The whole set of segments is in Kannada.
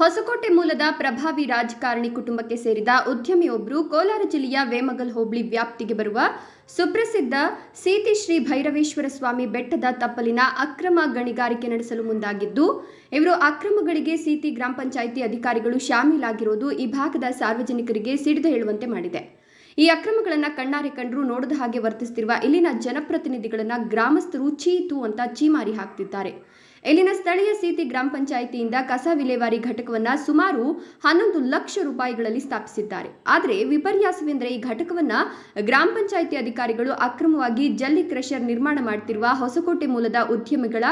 ಹೊಸಕೋಟೆ ಮೂಲದ ಪ್ರಭಾವಿ ರಾಜಕಾರಣಿ ಕುಟುಂಬಕ್ಕೆ ಸೇರಿದ ಉದ್ಯಮಿಯೊಬ್ಬರು ಕೋಲಾರ ಜಿಲ್ಲೆಯ ವೇಮಗಲ್ ಹೋಬಳಿ ವ್ಯಾಪ್ತಿಗೆ ಬರುವ ಸುಪ್ರಸಿದ್ಧ ಸೀತಿ ಶ್ರೀ ಭೈರವೇಶ್ವರ ಸ್ವಾಮಿ ಬೆಟ್ಟದ ತಪ್ಪಲಿನ ಅಕ್ರಮ ಗಣಿಗಾರಿಕೆ ನಡೆಸಲು ಮುಂದಾಗಿದ್ದು, ಇವರು ಅಕ್ರಮಗಳಿಗೆ ಸೀತಿ ಗ್ರಾಮ ಪಂಚಾಯಿತಿ ಅಧಿಕಾರಿಗಳು ಶಾಮೀಲಾಗಿರುವುದು ಈ ಭಾಗದ ಸಾರ್ವಜನಿಕರಿಗೆ ಸಿಡಿದು ಹೇಳುವಂತೆ ಮಾಡಿದೆ. ಈ ಅಕ್ರಮಗಳನ್ನು ಕಣ್ಣಾರೆ ಕಂಡರೂ ನೋಡದ ಹಾಗೆ ವರ್ತಿಸುತ್ತಿರುವ ಇಲ್ಲಿನ ಜನಪ್ರತಿನಿಧಿಗಳನ್ನು ಗ್ರಾಮಸ್ಥರು ಚೀತು ಅಂತ ಚೀಮಾರಿ ಹಾಕ್ತಿದ್ದಾರೆ. ಇಲ್ಲಿನ ಸ್ಥಳೀಯ ಸೀತಿ ಗ್ರಾಮ ಪಂಚಾಯಿತಿಯಿಂದ ಕಸ ವಿಲೇವಾರಿ ಘಟಕವನ್ನ ಸುಮಾರು ಹನ್ನೊಂದು ಲಕ್ಷ ರೂಪಾಯಿಗಳಲ್ಲಿ ಸ್ಥಾಪಿಸಿದ್ದಾರೆ. ಆದರೆ ವಿಪರ್ಯಾಸವೆಂದರೆ ಈ ಘಟಕವನ್ನ ಗ್ರಾಮ ಪಂಚಾಯಿತಿ ಅಧಿಕಾರಿಗಳು ಅಕ್ರಮವಾಗಿ ಜಲ್ಲಿ ಕ್ರಷರ್ ನಿರ್ಮಾಣ ಮಾಡುತ್ತಿರುವ ಹೊಸಕೋಟೆ ಮೂಲದ ಉದ್ಯಮಿಗಳ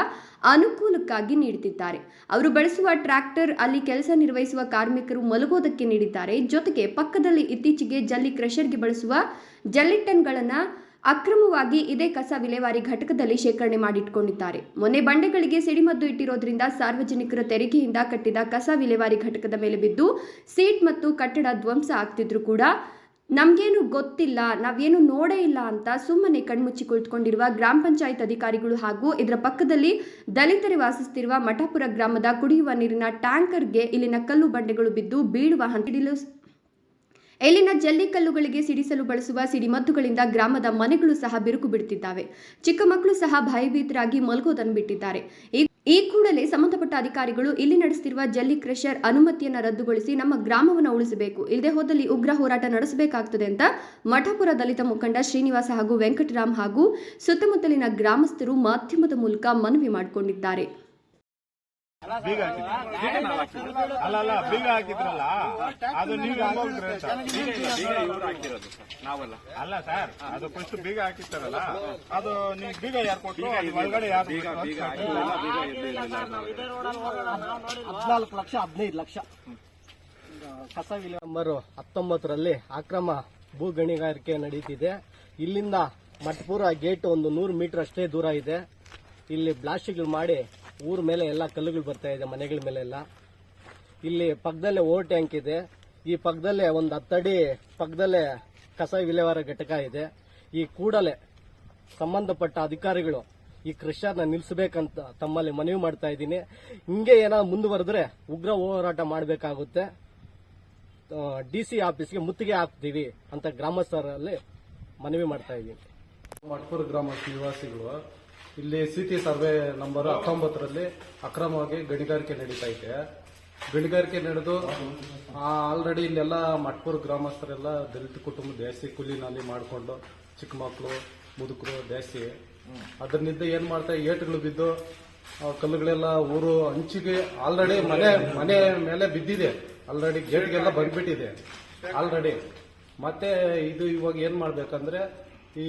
ಅನುಕೂಲಕ್ಕಾಗಿ ನೀಡುತ್ತಿದ್ದಾರೆ. ಅವರು ಬಳಸುವ ಟ್ರ್ಯಾಕ್ಟರ್ ಅಲ್ಲಿ ಕೆಲಸ ನಿರ್ವಹಿಸುವ ಕಾರ್ಮಿಕರು ಮಲಗೋದಕ್ಕೆ ನೀಡಿದ್ದಾರೆ. ಜೊತೆಗೆ ಪಕ್ಕದಲ್ಲಿ ಇತ್ತೀಚೆಗೆ ಜಲ್ಲಿ ಕ್ರಷರ್ಗೆ ಬಳಸುವ ಜಲ್ಲಿಟನ್ಗಳನ್ನು ಅಕ್ರಮವಾಗಿ ಇದೇ ಕಸ ವಿಲೇವಾರಿ ಘಟಕದಲ್ಲಿ ಶೇಖರಣೆ ಮಾಡಿಟ್ಕೊಂಡಿದ್ದಾರೆ. ಮೊನ್ನೆ ಬಂಡೆಗಳಿಗೆ ಸಿಡಿಮದ್ದು ಇಟ್ಟಿರೋದ್ರಿಂದ ಸಾರ್ವಜನಿಕರ ತೆರಿಗೆಯಿಂದ ಕಟ್ಟಿದ ಕಸ ವಿಲೇವಾರಿ ಘಟಕದ ಮೇಲೆ ಬಿದ್ದು ಸೀಟ್ ಮತ್ತು ಕಟ್ಟಡ ಧ್ವಂಸ ಆಗ್ತಿದ್ರು ಕೂಡ. ನಮಗೇನು ಗೊತ್ತಿಲ್ಲ, ನಾವೇನು ನೋಡೇ ಇಲ್ಲ ಅಂತ ಸುಮ್ಮನೆ ಕಣ್ಮುಚ್ಚಿ ಕುಳಿತುಕೊಂಡಿರುವ ಗ್ರಾಮ ಪಂಚಾಯತ್ ಅಧಿಕಾರಿಗಳು ಹಾಗೂ ಇದರ ಪಕ್ಕದಲ್ಲಿ ದಲಿತರು ವಾಸಿಸುತ್ತಿರುವ ಮಠಪುರ ಗ್ರಾಮದ ಕುಡಿಯುವ ನೀರಿನ ಟ್ಯಾಂಕರ್ಗೆ ಇಲ್ಲಿನ ಕಲ್ಲು ಬಂಡೆಗಳು ಬಿದ್ದು ಬೀಳುವ ಹಂತಡಿಲು ಇಲ್ಲಿನ ಜಲ್ಲಿಕಲ್ಲುಗಳಿಗೆ ಸಿಡಿಸಲು ಬಳಸುವ ಸಿಡಿಮದ್ದುಗಳಿಂದ ಗ್ರಾಮದ ಮನೆಗಳು ಸಹ ಬಿರುಕು ಬಿಡುತ್ತಿದ್ದಾವೆ ಚಿಕ್ಕ ಮಕ್ಕಳು ಸಹ ಭಯಭೀತರಾಗಿ ಮಲಗೋದನ್ನು ಬಿಟ್ಟಿದ್ದಾರೆ. ಈ- ಕೂಡಲೇ ಸಂಬಂಧಪಟ್ಟ ಅಧಿಕಾರಿಗಳು ಇಲ್ಲಿ ನಡೆಸುತ್ತಿರುವ ಜಲ್ಲಿ ಕ್ರಷರ್ ಅನುಮತಿಯನ್ನು ರದ್ದುಗೊಳಿಸಿ ನಮ್ಮ ಗ್ರಾಮವನ್ನು ಉಳಿಸಬೇಕು. ಇಲ್ಲದೆ ಹೋದಲ್ಲಿ ಉಗ್ರ ಹೋರಾಟ ನಡೆಸಬೇಕಾಗ್ತದೆ ಅಂತ ಮಠಪುರ ದಲಿತ ಮುಖಂಡ ಶ್ರೀನಿವಾಸ ಹಾಗೂ ವೆಂಕಟರಾಮ್ ಹಾಗೂ ಸುತ್ತಮುತ್ತಲಿನ ಗ್ರಾಮಸ್ಥರು ಮಾಧ್ಯಮದ ಮೂಲಕ ಮನವಿ ಮಾಡಿಕೊಂಡಿದ್ದಾರೆ. ಬೀಗ ಹಾಕಿದ್ರು. ಅಲ್ಲ ಅಲ್ಲ ಬೀಗ ಹಾಕಿದ್ರಲ್ಲ? ಅದು ನೀವು ಅಂತ. ನಾವಲ್ಲ. ಅಲ್ಲ ಸರ್ ಅದು ಫಸ್ಟ್ ಬೀಗ ಹಾಕಿರ್ತಾರಲ್ಲ. ಅದು ನೀವು ಬೀಗ ಯಾರು ಕೊಟ್ಟರು ಅದು ಒಳಗಡೆ ಯಾರು ಬೀಗ ಬೀಗ ಹದಿನಾಲ್ಕು ಲಕ್ಷ ಹದಿನೈದು ಲಕ್ಷ. ಕಸ ನಂಬರ್ ಹತ್ತೊಂಬತ್ತರಲ್ಲಿ ಅಕ್ರಮ ಭೂ ಗಣಿಗಾರಿಕೆ ನಡೀತಿದೆ. ಇಲ್ಲಿಂದ ಮಟ್ಪುರ ಗೇಟ್ ಒಂದು ನೂರು ಮೀಟರ್ ಅಷ್ಟೇ ದೂರ ಇದೆ. ಇಲ್ಲಿ ಬ್ಲಾಸ್ಟಿಗಳು ಮಾಡಿ ಊರ ಮೇಲೆ ಎಲ್ಲ ಕಲ್ಲುಗಳು ಬರ್ತಾ ಇದೆ, ಮನೆಗಳ ಮೇಲೆ ಎಲ್ಲ. ಇಲ್ಲಿ ಪಕ್ಕದಲ್ಲೇ ಓವರ್ ಟ್ಯಾಂಕ್ ಇದೆ. ಈ ಪಕ್ಕದಲ್ಲೇ ಒಂದು ಹತ್ತಡಿ ಪಕ್ಕದಲ್ಲೇ ಕಸ ವಿಲೇವಾರ ಘಟಕ ಇದೆ. ಈ ಕೂಡಲೇ ಸಂಬಂಧಪಟ್ಟ ಅಧಿಕಾರಿಗಳು ಈ ಕೃಷಿಯನ್ನ ನಿಲ್ಲಿಸಬೇಕಂತ ತಮ್ಮಲ್ಲಿ ಮನವಿ ಮಾಡ್ತಾ ಇದ್ದೀನಿ. ಹಿಂಗೆ ಏನಾದ್ರು ಮುಂದುವರೆದ್ರೆ ಉಗ್ರ ಹೋರಾಟ ಮಾಡಬೇಕಾಗುತ್ತೆ. ಡಿ ಸಿ ಆಫೀಸ್ಗೆ ಮುತ್ತಿಗೆ ಹಾಕ್ತೀವಿ ಅಂತ ಗ್ರಾಮಸ್ಥರಲ್ಲಿ ಮನವಿ ಮಾಡ್ತಾ ಇದ್ದೀನಿ. ಮಟ್ಪುರ ಗ್ರಾಮದ ನಿವಾಸಿಗಳು ಇಲ್ಲಿ ಸಿಟಿ ಸರ್ವೆ ನಂಬರ್ ಹತ್ತೊಂಬತ್ತರಲ್ಲಿ ಅಕ್ರಮವಾಗಿ ಗಣಿಗಾರಿಕೆ ನಡೀತಾ ಇದೆ. ಗಣಿಗಾರಿಕೆ ನಡೆದು ಆಲ್ರೆಡಿ ಇಲ್ಲೆಲ್ಲ ಮಟ್ಪುರ ಗ್ರಾಮಸ್ಥರೆಲ್ಲ ದಲಿತ ಕುಟುಂಬ ಜಾಸ್ತಿ ಕೂಲಿ ನಾಲಿ ಮಾಡಿಕೊಂಡು ಚಿಕ್ಕ ಮಕ್ಕಳು, ಮುದುಕರು ಜಾಸ್ತಿ ಅದರಿಂದ ಏನ್ ಮಾಡ್ತಾ ಏಟುಗಳು ಬಿದ್ದು ಕಲ್ಲುಗಳೆಲ್ಲ ಊರು ಹಂಚಿಗೆ ಆಲ್ರೆಡಿ ಮನೆ ಮನೆ ಮೇಲೆ ಬಿದ್ದಿದೆ. ಆಲ್ರೆಡಿ ಗೇಟ್ಗೆಲ್ಲ ಬಂದ್ಬಿಟ್ಟಿದೆ. ಆಲ್ರೆಡಿ ಮತ್ತೆ ಇದು ಇವಾಗ ಏನ್ ಮಾಡ್ಬೇಕಂದ್ರೆ ಈ,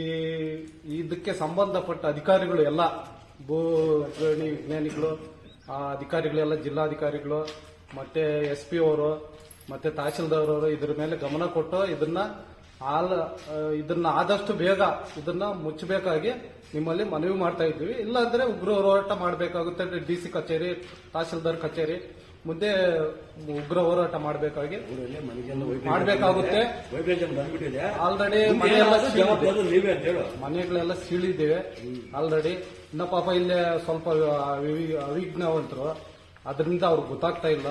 ಇದಕ್ಕೆ ಸಂಬಂಧಪಟ್ಟ ಅಧಿಕಾರಿಗಳು ಎಲ್ಲ ಭೂ ವಿಜ್ಞಾನಿಗಳು, ಆ ಅಧಿಕಾರಿಗಳೆಲ್ಲ ಜಿಲ್ಲಾಧಿಕಾರಿಗಳು, ಮತ್ತೆ ಎಸ್ ಪಿ ಅವರು, ಮತ್ತೆ ಅವರು ಇದ್ರ ಮೇಲೆ ಗಮನ ಕೊಟ್ಟು ಇದನ್ನ ಆಲ್, ಇದನ್ನ ಆದಷ್ಟು ಬೇಗ ಇದನ್ನ ಮುಚ್ಚಬೇಕಾಗಿ ನಿಮ್ಮಲ್ಲಿ ಮನವಿ ಮಾಡ್ತಾ ಇದ್ದೀವಿ. ಇಲ್ಲಾಂದ್ರೆ ಉಗ್ರ ಹೋರಾಟ ಮಾಡಬೇಕಾಗುತ್ತೆ. ಡಿ ಸಿ ಕಚೇರಿ, ತಹಶೀಲ್ದಾರ್ ಕಚೇರಿ. ಮುಂದೆ ಉಗ್ರ ಹೋರಾಟ ಮಾಡಬೇಕಾಗಿ ಮಾಡಬೇಕಾಗುತ್ತೆ. ಆಲ್ರೆಡಿ ಮನೆಯೆಲ್ಲ ಸೀಳಿದೆ. ನೀವೇ ಅಂತ ಹೇಳು. ಮನೆಗಳೆಲ್ಲ ಸೀಳಿದ್ದೇವೆ. ಆಲ್ರೆಡಿ ಇನ್ನ ಪಾಪ ಇಲ್ಲೇ ಸ್ವಲ್ಪ ಅವಿ- ಅವಿಜ್ಞಾವಂತರು ಅದರಿಂದ ಅವ್ರಿಗೆ ಗೊತ್ತಾಗ್ತಾ ಇಲ್ಲ.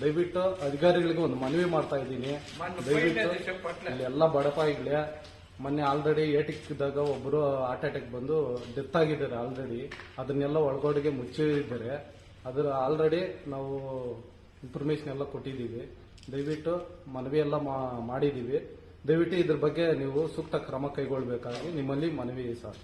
ದಯವಿಟ್ಟು ಅಧಿಕಾರಿಗಳಿಗೆ ಒಂದು ಮನವಿ ಮಾಡ್ತಾ ಇದ್ದೀನಿ. ದಯವಿಟ್ಟು ಇಲ್ಲಿ ಎಲ್ಲ ಬಡಪಾಯಿಗಳೇ ಮೊನ್ನೆ ಆಲ್ರೆಡಿ ಏಟಿಕ್ಕಿದ್ದಾಗ ಒಬ್ಬರು ಹಾರ್ಟ್ ಅಟ್ಯಾಕ್ ಬಂದು ಡೆತ್ ಆಗಿದ್ದಾರೆ ಆಲ್ರೆಡಿ ಅದನ್ನೆಲ್ಲ ಒಳಗಡೆಗೆ ಮುಚ್ಚಿದ್ದಾರೆ. ಅದ್ರ ಆಲ್ರೆಡಿ ನಾವು ಇನ್ಫಾರ್ಮೇಶನ್ ಎಲ್ಲ ಕೊಟ್ಟಿದ್ದೀವಿ. ದಯವಿಟ್ಟು ಮನವಿ ಎಲ್ಲ ಮಾಡಿದ್ದೀವಿ. ದಯವಿಟ್ಟು ಇದ್ರ ಬಗ್ಗೆ ನೀವು ಸೂಕ್ತ ಕ್ರಮ ಕೈಗೊಳ್ಳಬೇಕಾಗಿ ನಿಮ್ಮಲ್ಲಿ ಮನವಿ ಸರ್.